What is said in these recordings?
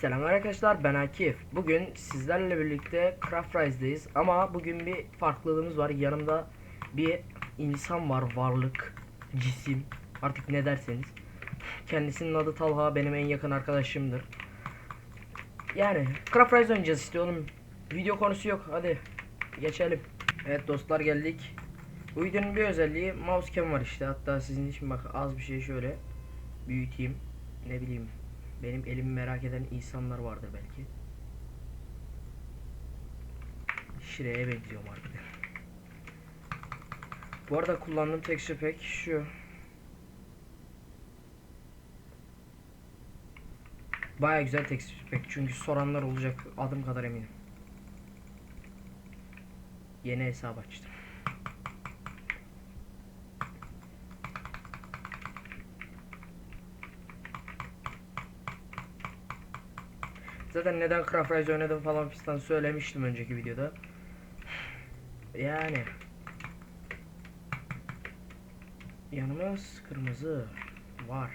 Selam arkadaşlar ben Akif. Bugün sizlerle birlikte Craft Rise'deyiz ama bugün bir farklılığımız var. Yanımda bir insan var, varlık, cisim, artık ne derseniz. Kendisinin adı Talha, benim en yakın arkadaşımdır. Yani Craft Rise oynayacağız işte oğlum. Video konusu yok. Hadi geçelim. Evet dostlar geldik. Bu videonun bir özelliği mouse cam var işte. Hatta sizin için bak az bir şey şöyle büyüteyim. Ne bileyim benim elimi merak eden insanlar vardır belki. Şire'ye benziyorum artık. Bu arada kullandığım texture pack şu. Baya güzel texture pack çünkü soranlar olacak adım kadar eminim. Yeni hesap açtım. Zaten neden Craft Rise oynadım falan fistan söylemiştim önceki videoda. Yani. Yanımız kırmızı var.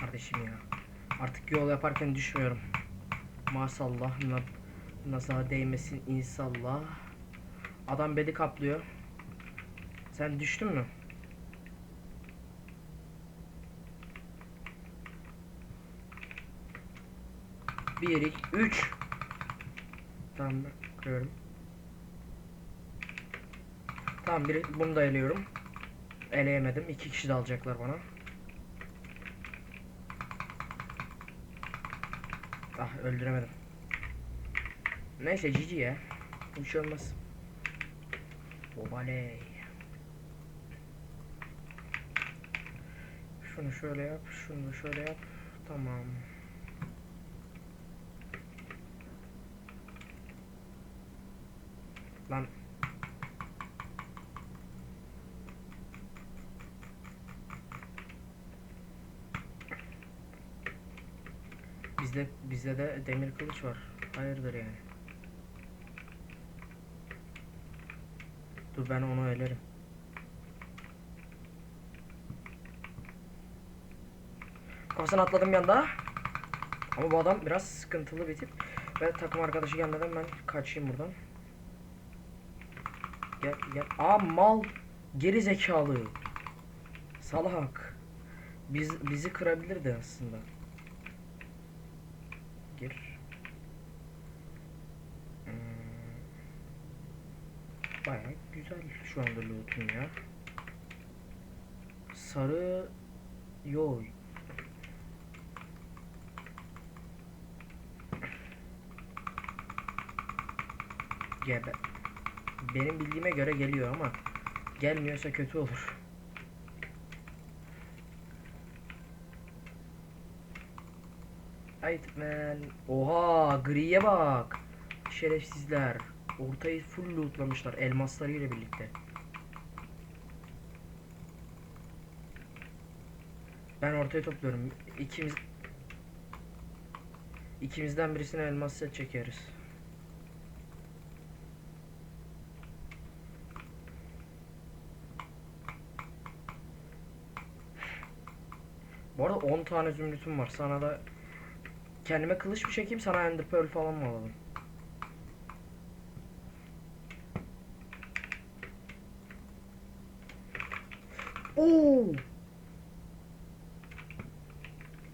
Kardeşim ya. Artık yol yaparken düşmüyorum. Maşallah. Na- Nazara değmesin inşallah. Adam bedi kaplıyor. Sen düştün mü? Bir, iki, üç. Tamam ben kırıyorum. Tamam biri bunu da eliyorum. Eleyemedim. İki kişi de alacaklar bana. Ah öldüremedim. Neyse cici ya. Bir şey olmaz. Obaley. Şunu şöyle yap, şunu şöyle yap. Tamam. Lan. Bizde bizde de demir kılıç var. Hayırdır yani. Dur ben onu elerim. Kafasına atladım bir anda. Ama bu adam biraz sıkıntılı bir tip. Ve takım arkadaşı gelmeden ben kaçayım buradan. Gel gel. Aa mal. Geri zekalı. Salak. Biz bizi kırabilirdi aslında. Güzel şu anda loot'um ya. Sarı yo. Gebe. Benim bildiğime göre geliyor ama gelmiyorsa kötü olur. Nightman. Oha griye bak. Şerefsizler. Ortayı full lootlamışlar elmaslarıyla birlikte. Ben ortaya topluyorum. İkimiz ikimizden birisine elmas set çekeriz. Bu arada 10 tane zümrütüm var. Sana da kendime kılıç mı çekeyim sana ender pearl falan mı alalım? Oo!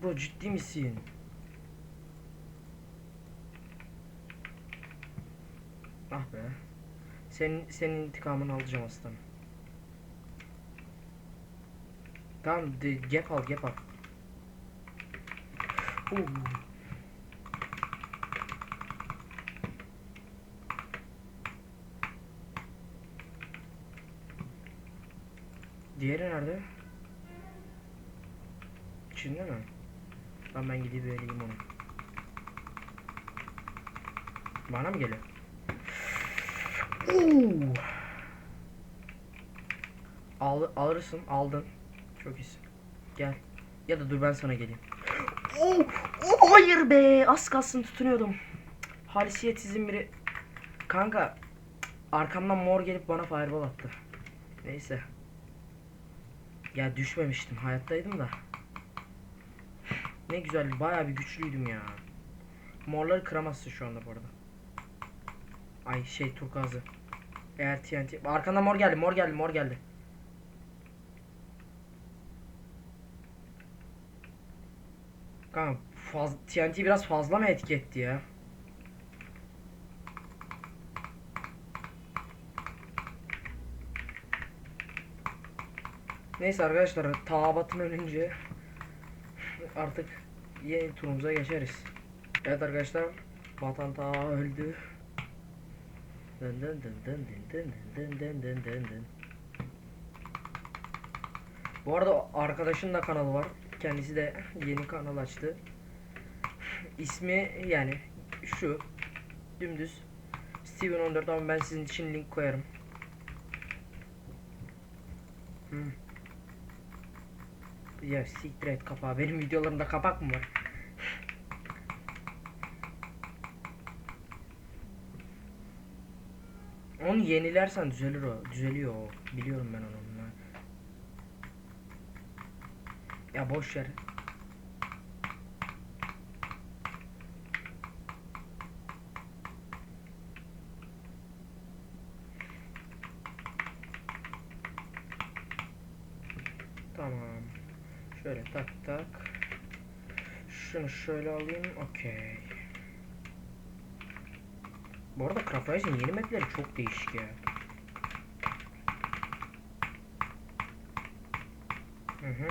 Bro ciddi misin? Ah be. Senin senin intikamını alacağım aslanım. Tamam, de, gap al, gap al. Oo. Diğeri nerede? İçinde mi? Tamam ben gidip vereyim onu. Bana mı geliyor? Oo. Al, alırsın, aldın. Çok iyisin. Gel. Ya da dur ben sana geleyim. Oh, oh, hayır be. Az kalsın tutunuyordum. Haysiyetsizin biri. Kanka arkamdan mor gelip bana fireball attı. Neyse. Ya düşmemiştim. Hayattaydım da. Ne güzel. Bayağı bir güçlüydüm ya. Morları kıramazsın şu anda bu arada. Ay şey turkuazı. Eğer TNT... Arkandan mor geldi, mor geldi, mor geldi. Kanka faz... TNT biraz fazla mı etki etti ya? Neyse arkadaşlar tabatın ölünce artık yeni turumuza geçeriz. Evet arkadaşlar Vatan ta öldü. Dın dın dın dın dın dın dın dın dın dın. Bu arada arkadaşın da kanalı var. Kendisi de yeni kanal açtı. İsmi yani şu dümdüz Steven 14 ama ben sizin için link koyarım. Hmm. Ya siktir et kapağı. Benim videolarımda kapak mı var? Onu yenilersen düzelir o. Düzeliyor o. Biliyorum ben onu. Ya boş ver. Tamam. Şöyle tak tak. Şunu şöyle alayım. Okey. Bu arada Craft Rise'in yeni mapleri çok değişik ya. Hı hı.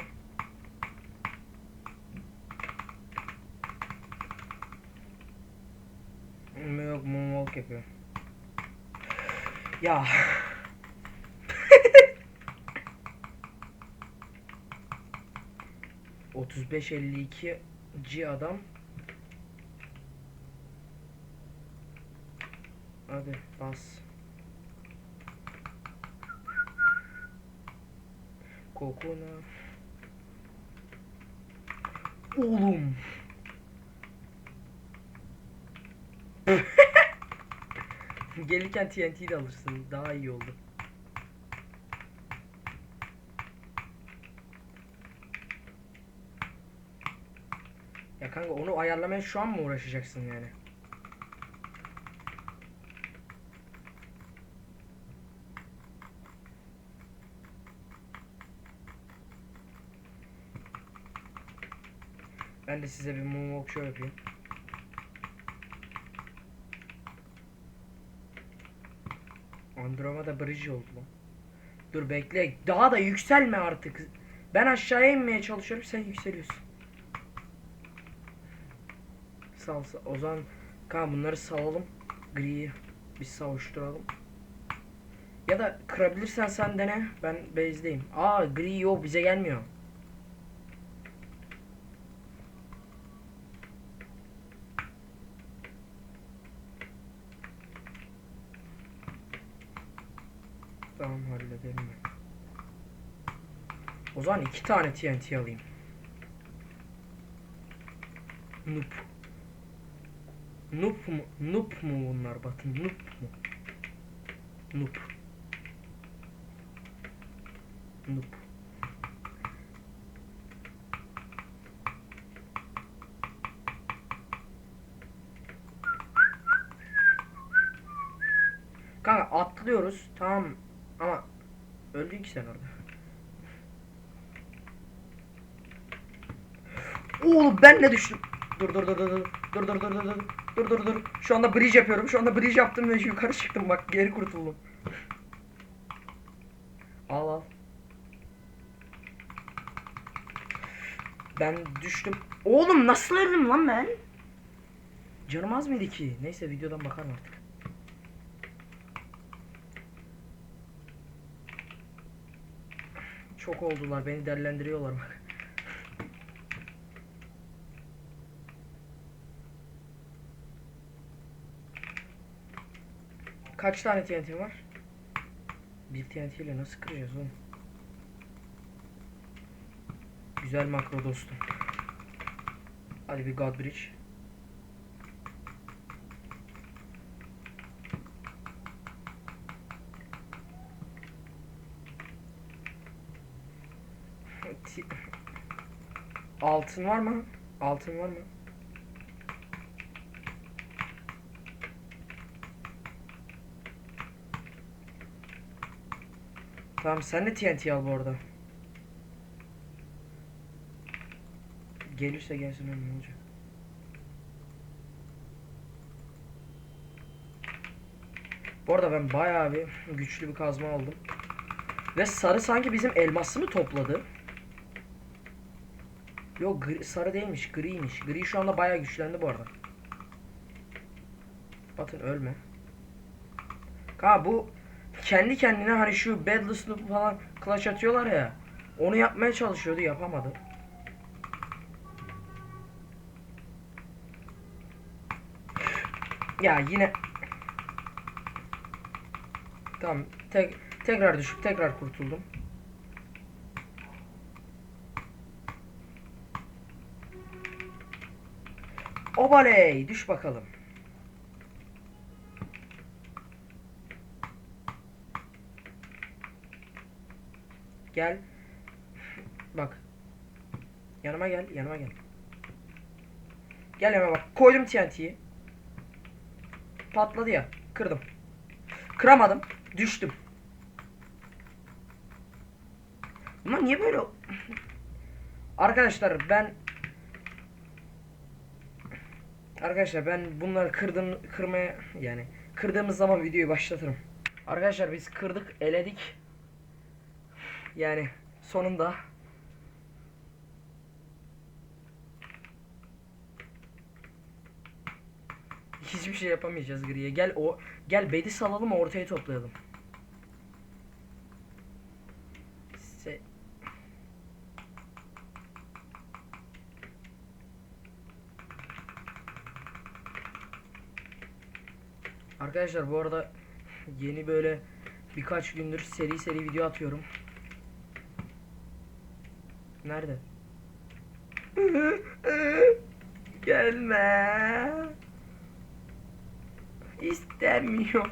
Yok moonwalk yapıyor. Ya. Otuz beş elli iki G adam. Hadi bas. Kokuna. Oğlum. Gelirken TNT de alırsın. Daha iyi oldu. Kanka onu ayarlamaya şu an mı uğraşacaksın yani? Ben de size bir moonwalk show yapayım. Andromeda Bridge oldu lan. Dur bekle. Daha da yükselme artık. Ben aşağıya inmeye çalışıyorum sen yükseliyorsun. Sal sal. O zaman kanka bunları salalım. Gri'yi biz savuşturalım. Ya da kırabilirsen sen dene. Ben base'deyim. Aa gri yok bize gelmiyor. Tamam halledelim. O zaman iki tane TNT alayım. Noob. Noob mu? Noob mu bunlar Batın? Noob mu? Noob. Noob. Kanka atlıyoruz tamam ama öldün ki sen orada. Oğlum ben ne düştüm? Dur dur dur dur dur dur dur dur dur dur dur dur şu anda bridge yapıyorum şu anda bridge yaptım ve yukarı çıktım bak geri kurtuldum. Al al. Ben düştüm. Oğlum nasıl öldüm lan ben? Canım az mıydı ki? Neyse videodan bakarım artık. Çok oldular beni derlendiriyorlar bak. kaç tane TNT var? Bir TNT ile nasıl kıracağız oğlum? Güzel makro dostum. Hadi bir God Bridge. Altın var mı? Altın var mı? Tamam sen de TNT al bu arada. Gelirse gelsin ne olacak? Bu arada ben bayağı bir güçlü bir kazma aldım. Ve sarı sanki bizim elması mı topladı? Yok gri- sarı değilmiş griymiş. Gri şu anda bayağı güçlendi bu arada. Batın ölme. Ha bu kendi kendine hani şu Badless'lı falan clutch atıyorlar ya. Onu yapmaya çalışıyordu yapamadı. Ya yine Tamam tek tekrar düşüp tekrar kurtuldum. Obaley düş bakalım. Gel. Bak. Yanıma gel, yanıma gel. Gel yanıma bak. Koydum TNT'yi. Patladı ya. Kırdım. Kıramadım. Düştüm. Ama niye böyle? Arkadaşlar ben Arkadaşlar ben bunları kırdım kırmaya yani kırdığımız zaman videoyu başlatırım. Arkadaşlar biz kırdık, eledik. Yani sonunda hiçbir şey yapamayacağız griye. Gel o gel bedi salalım ortaya toplayalım. Se Arkadaşlar bu arada yeni böyle birkaç gündür seri seri video atıyorum. Nerede? Gelme. İstemiyorum.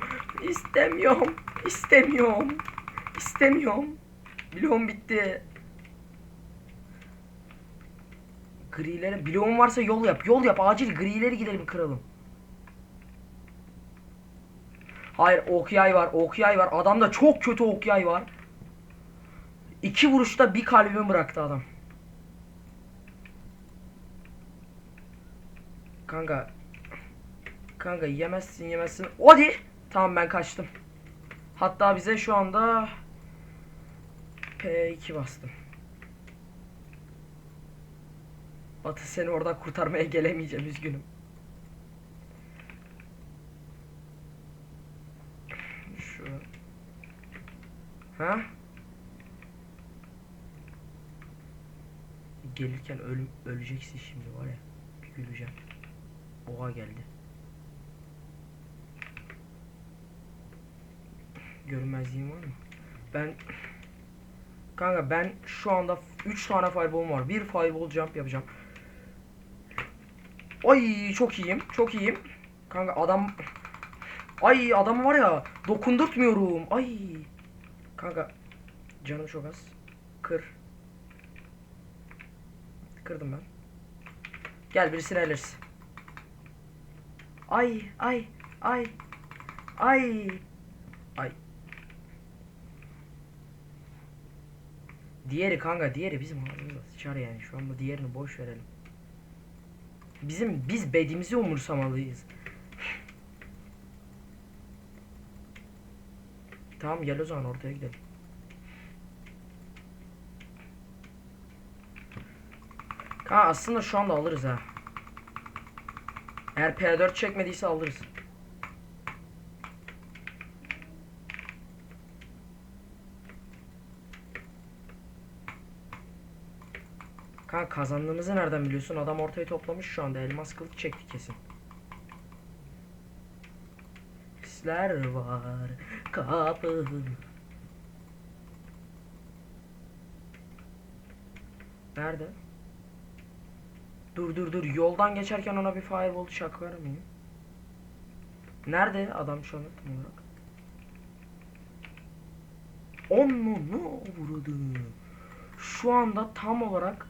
İstemiyorum. İstemiyorum. İstemiyorum. Bloğum bitti. Grilere bloğum varsa yol yap. Yol yap. Acil grileri gidelim kıralım. Hayır ok yay var. Ok yay var. Adamda çok kötü ok yay var. İki vuruşta bir kalbimi bıraktı adam. Kanka. Kanka yemezsin yemezsin. Hadi. Tamam ben kaçtım. Hatta bize şu anda P2 bastım. Batı seni oradan kurtarmaya gelemeyeceğim üzgünüm. Şu. Ha? Gelirken öl öleceksin şimdi var ya. Güleceğim. Oha geldi. Görünmezliğim var mı? Ben Kanka ben şu anda 3 tane fireball'um var. Bir fireball jump yapacağım. Ay çok iyiyim. Çok iyiyim. Kanka adam Ay adam var ya dokundurtmuyorum. Ay. Kanka canım çok az. Kır. Kırdım ben. Gel birisini eleriz. Ay ay ay ay ay. Diğeri kanka diğeri bizim ağzımıza sıçar yani şu anda diğerini boş verelim. Bizim biz bedimizi umursamalıyız. Tamam gel o zaman ortaya gidelim. Ha aslında şu anda alırız ha. Eğer P4 çekmediyse alırız. Kanka kazandığımızı nereden biliyorsun? Adam ortayı toplamış şu anda. Elmas kılıç çekti kesin. Hisler var kapım. Nerede? Dur dur dur. Yoldan geçerken ona bir fireball çakar mıyım? Nerede adam şu anda tam olarak? Onu ne vurdu? şu anda tam olarak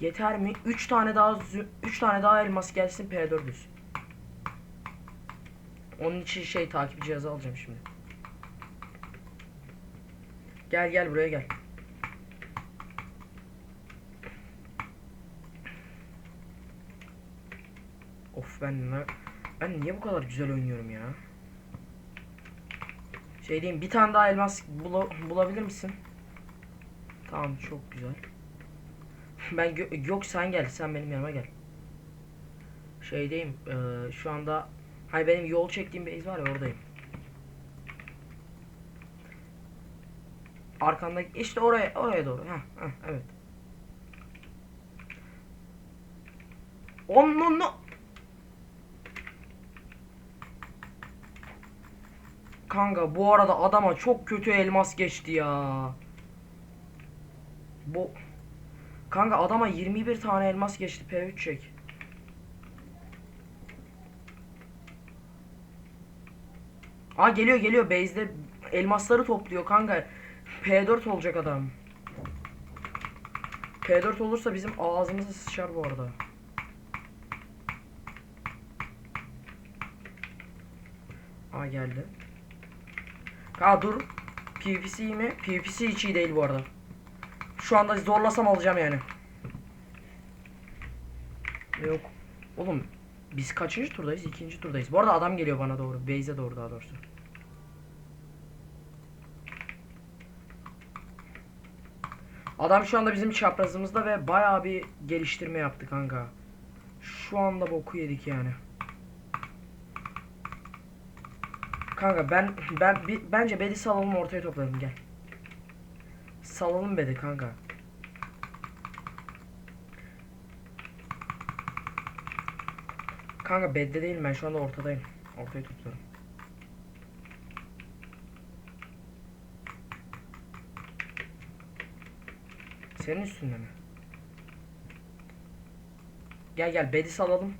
yeter mi? 3 tane daha 3 tane daha elmas gelsin P400. Onun için şey takip cihazı alacağım şimdi. Gel gel buraya gel. Ben ben niye bu kadar güzel oynuyorum ya? Şey diyeyim bir tane daha elmas bula- bulabilir misin? Tamam çok güzel. Ben yok sen gel sen benim yanıma gel. Şeydeyim eee, şu anda hay benim yol çektiğim base var ya oradayım. Arkanda işte oraya oraya doğru. Heh, heh, evet. Onun Kanka bu arada adama çok kötü elmas geçti ya. Bu Kanka adama 21 tane elmas geçti P3 çek. Aa geliyor geliyor base'de elmasları topluyor kanka. P4 olacak adam. P4 olursa bizim ağzımıza sıçar bu arada. Aa geldi. Ha dur. PvP'si iyi mi? PvP'si hiç iyi değil bu arada. Şu anda zorlasam alacağım yani. Yok. Oğlum biz kaçıncı turdayız? İkinci turdayız. Bu arada adam geliyor bana doğru. Base'e doğru daha doğrusu. Adam şu anda bizim çaprazımızda ve bayağı bir geliştirme yaptı kanka. Şu anda boku yedik yani. Kanka ben ben bi- bence bedi salalım ortaya toplayalım gel. Salalım bedi kanka. Kanka bedde değilim ben şu anda ortadayım. Ortaya topluyorum. Senin üstünde mi? Gel gel bedi salalım.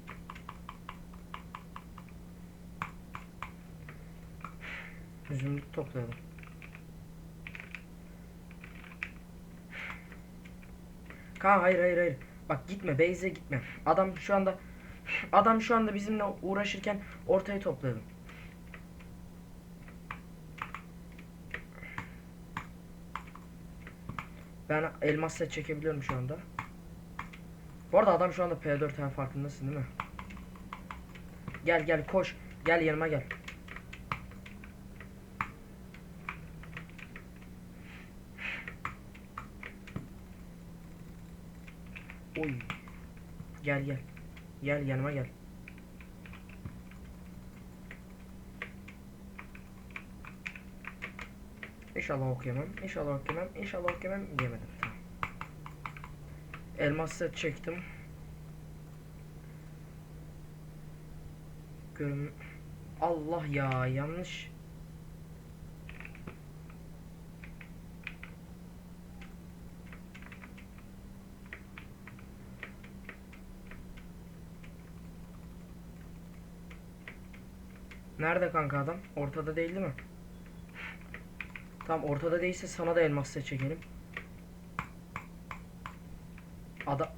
Zümrüt toplayalım. Kaan hayır hayır hayır. Bak gitme base'e gitme. Adam şu anda adam şu anda bizimle uğraşırken ortaya toplayalım. Ben elmas set çekebiliyorum şu anda. Bu arada adam şu anda P4 ha farkındasın değil mi? Gel gel koş. Gel yanıma gel. Oy. Gel gel. Gel yanıma gel. İnşallah okuyamam. İnşallah okuyamam. İnşallah okuyamam. Diyemedim. Tamam. Elmas çektim. Görün. Allah ya yanlış. Nerede kanka adam? Ortada değil değil mi? Tamam ortada değilse sana da elmas set çekelim. Ada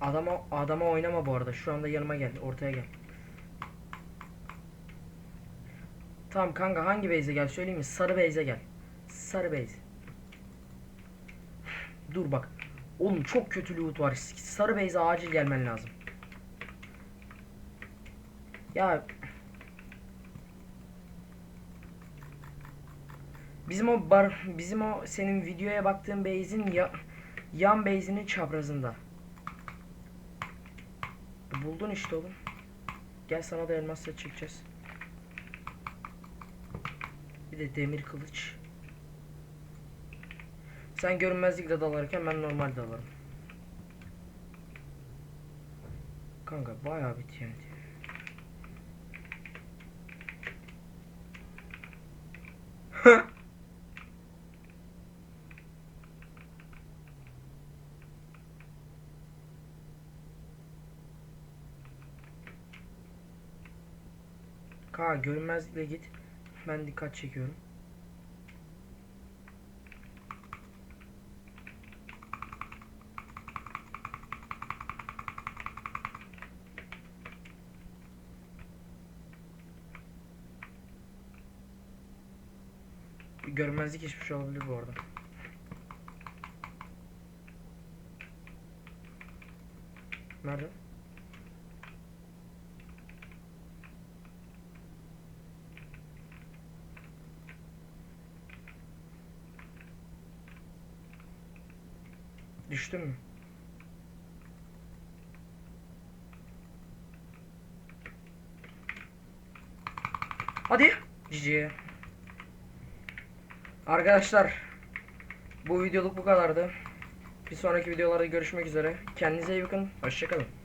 Adama adama oynama bu arada. Şu anda yanıma gel. Ortaya gel. Tamam kanka hangi base'e gel söyleyeyim mi? Sarı base'e gel. Sarı base. Dur bak. Oğlum çok kötü loot var. Sarı base'e acil gelmen lazım. Ya Bizim o bar bizim o senin videoya baktığın base'in ya, yan base'inin çaprazında. Buldun işte oğlum. Gel sana da elmas set çekeceğiz. Bir de demir kılıç. Sen görünmezlikle dalarken ben normal dalarım. Kanka bayağı bir. Ka görünmezlikle git. Ben dikkat çekiyorum. Görmezlik hiçbir şey olabilir bu arada. Nerede? Düştün mü? Hadi. Cici. Arkadaşlar bu videoluk bu kadardı. Bir sonraki videolarda görüşmek üzere. Kendinize iyi bakın. Hoşçakalın.